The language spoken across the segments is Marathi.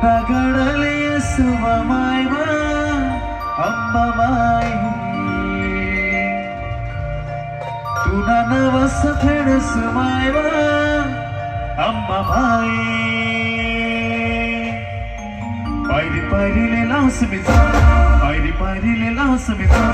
तुला घडले सुमाय अंबाबाई तुला नवस फेड सुमाय अंबाबाई पायरी पायरीले लावस मी जा पायरी पायरीले लावस मी जा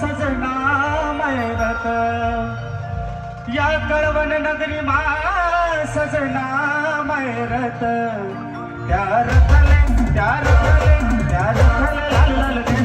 सजना मैरत। या कळवण नगरी मा सजना मैरत। त्या रथले त्या रथले त्या रथले लाल लाल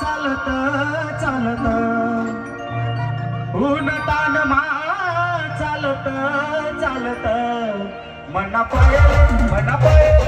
चालत चालत. मा चालत चालत. मना पाय मना पाय